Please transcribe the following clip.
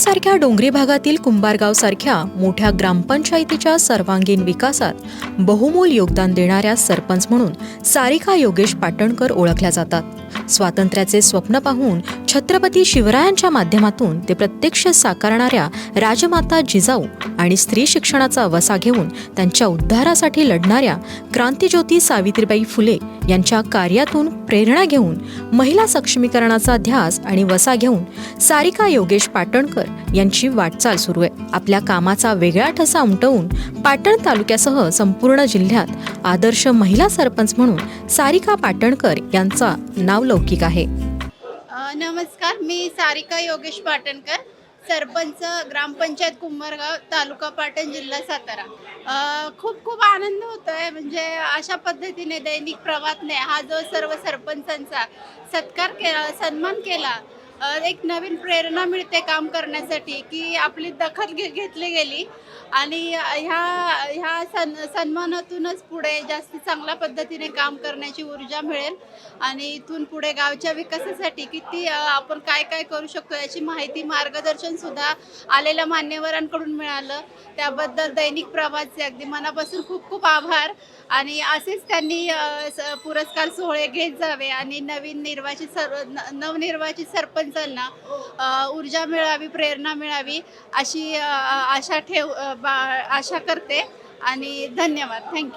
सारख्या डोंगरी भागातील कुंभारगावसारख्या मोठ्या ग्रामपंचायतीच्या सर्वांगीण विकासात बहुमोल योगदान देणाऱ्या सरपंच म्हणून सारिका योगेश पाटणकर ओळखल्या जातात. स्वातंत्र्याचे स्वप्न पाहून छत्रपती शिवरायांच्या माध्यमातून ते प्रत्यक्ष साकारणाऱ्या राजमाता जिजाऊ आणि स्त्री शिक्षणाचा वसा घेऊन त्यांच्या उद्धारासाठी लढणाऱ्या क्रांतिज्योती सावित्रीबाई फुले यांच्या कार्यातून प्रेरणा घेऊन महिला सक्षमीकरणाचा ध्यास आणि वसा घेऊन सारिका योगेश पाटणकर यांची वाटचाल सुरू आहे. आपल्या कामाचा वेगळा ठसा उमटवून पाटण तालुक्यासह संपूर्ण जिल्ह्यात आदर्श महिला सरपंच म्हणून सारिका पाटणकर यांचा नावलौकिक आहे. नमस्कार मी सारिका योगेश पाटणकर सरपंच ग्रामपंचायत कुंभारगाव तालुका पाटण जिल्हा सातारा. खूप खूप आनंद होतो आहे म्हणजे अशा पद्धतीने दैनिक प्रवातने हा जो सर्व सरपंचांचा सत्कार केला सन्मान केला एक नवीन प्रेरणा मिळते काम करण्यासाठी की आपली दखल घे घेतली गेली. आणि ह्या ह्या सन सन्मानातूनच पुढे जास्त चांगल्या पद्धतीने काम करण्याची ऊर्जा मिळेल. आणि इथून पुढे गावच्या विकासासाठी किती आपण काय काय करू शकतो याची माहिती मार्गदर्शन सुद्धा आलेल्या मान्यवरांकडून मिळालं. त्याबद्दल दैनिक प्रवासचे अगदी मनापासून खूप खूप आभार. आणि असेच त्यांनी स- पुरस्कार सोहळे घेत जावे आणि नवीन निर्वाचित सर्व न- नवनिर्वाचित सरपंचांना ऊर्जा मिळावी प्रेरणा मिळावी अशी आशा ठेव बा- आशा करते. आणि धन्यवाद. थँक्यू